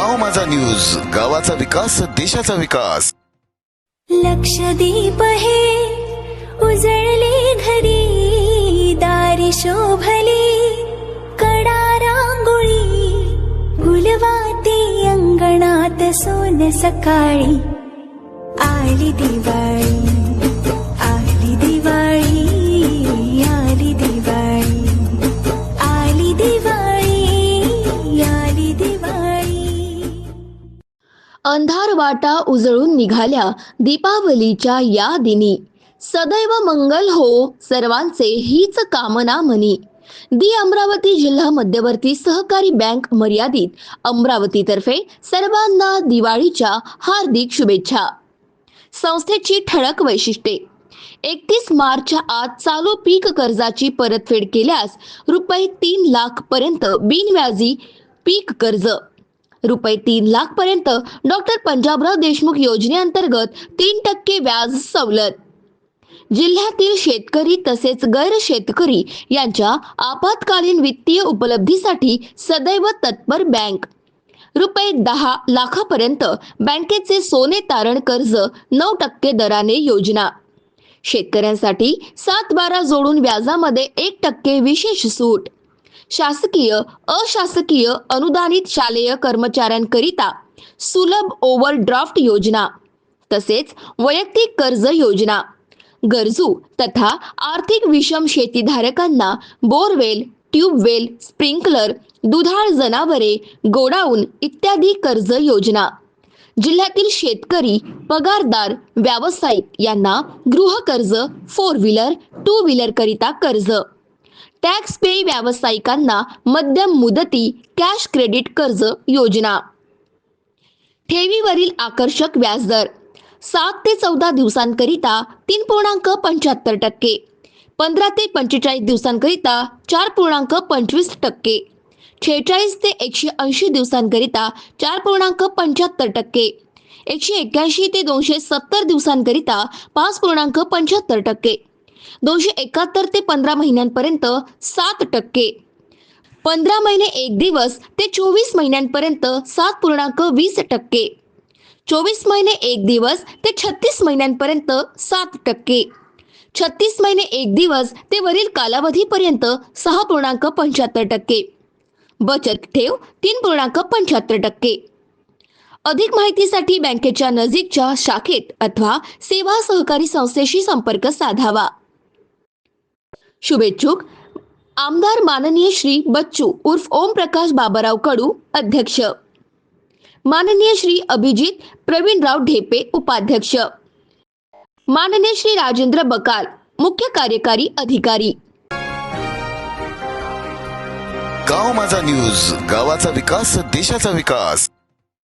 गाव माझा न्यूज गावाचा विकास देशाचा विकास. लक्षदीप हे उजळले घरी दारी शोभले कडा रांगोळी गुलवाते अंगणात सोन सकाळी. आली दिवाळी. अंधार वाटा उजळून निघाल्या दीपावलीच्या या दिनी. सदैव मंगल हो सर्वांचे हीच कामना म्हणी. दी अमरावती जिल्हा मध्यवर्ती सहकारी बँक मर्यादित. अमरावतीतर्फे सर्वांना दिवाळीच्या हार्दिक शुभेच्छा. संस्थेची ठळक वैशिष्ट्ये. एकतीस मार्चच्या आत चालू पीक कर्जाची परतफेड केल्यास रुपये तीन लाख पर्यंत बिनव्याजी पीक कर्ज. रुपये तीन लाख पर्यंत डॉक्टर पंजाबराव देशमुख योजनेअंतर्गत तीन टक्के व्याज सवलत. जिल्ह्यातील शेतकरी तसेच गैर शेतकरी यांच्या आपत्कालीन वित्तीय उपलब्धीसाठी सदैव तत्पर बँक. रुपये दहा लाखापर्यंत बँकेचे सोने तारण कर्ज नऊ टक्के दराने योजना. शेतकऱ्यांसाठी सात बारा जोडून व्याजामध्ये एक टक्के विशेष सूट. शासकीय अशासकीय अनुदानित शालेय कर्मचाऱ्यांकरिता सुलभ ओव्हरड्राफ्ट योजना तसेच वैयक्तिक कर्ज योजना गरजू तथा आर्थिक विषम शेतीधारकांना बोरवेल ट्यूबवेल स्प्रिंकलर दुधाळ जनावरे गोडाऊन इत्यादी कर्ज योजना जिल्ह्यातील शेतकरी पगारदार व्यावसायिक यांना गृह कर्ज फोर व्हीलर टू व्हीलर करिता कर्ज. टॅक्स पे व्यावसायिकांना मध्यम मुदती कॅश क्रेडिट कर्ज योजना. ठेवीवरील आकर्षक व्याजदर. सात ते चौदा दिवसांकरिता तीन पूर्णांक पंच्याहत्तर टक्के. पंधरा ते पंचेचाळीस दिवसांकरिता चार पूर्णांक पंचवीस टक्के. शेहेचाळीस ते एकशे ऐंशी दिवसांकरिता चार पूर्णांक पंच्याहत्तर टक्के. एकशे एक्याऐंशी ते दोनशे सत्तर दिवसांकरिता पाच पूर्णांक पंच्याहत्तर टक्के. दोनशे एकाहत्तर ते पंधरा महिन्यांपर्यंत सात टक्के. पंधरा महिने एक दिवस ते चोवीस महिन्यांपर्यंत सात पूर्णांक वीस टक्के. चोवीस महिने एक दिवस ते छत्तीस महिन्यांपर्यंत सात टक्के. छत्तीस महिने एक दिवस ते वरील कालावधीपर्यंत सहा पूर्णांक पंच्याहत्तर टक्के. बचत ठेव तीन पूर्णांक पंच्याहत्तर टक्के. अधिक माहितीसाठी बँकेच्या नजीकच्या शाखेत अथवा सेवा सहकारी संस्थेशी संपर्क साधावा. शुभेच्छुक. आमदार माननीय श्री बच्चू उर्फ ओम प्रकाश बाबाराव कडू अध्यक्ष. माननीय श्री अभिजित प्रवीणराव ढेपे उपाध्यक्ष. माननीय श्री राजेंद्र बकाल मुख्य कार्यकारी अधिकारी. गाव माझा न्यूज गावाचा विकास देशाचा विकास.